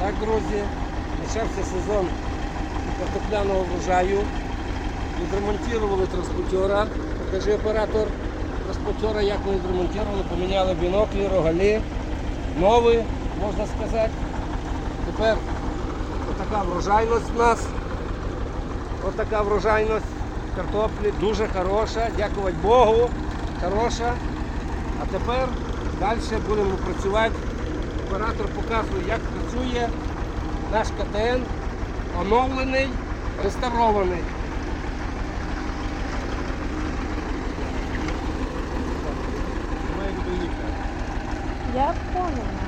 Так, друзі, почався сезон картопляного врожаю. Відремонтували транспортера. Покажи оператор транспортера, як ми відремонтували, поміняли біноклі, рогалі. Нові, можна сказати. Тепер отака врожайність у нас. Отака врожайність картоплі дуже хороша, дякувати Богу, хороша. А тепер далі будемо працювати. Оператор показує, як працює наш КТН, оновлений, реставрований. Я понял.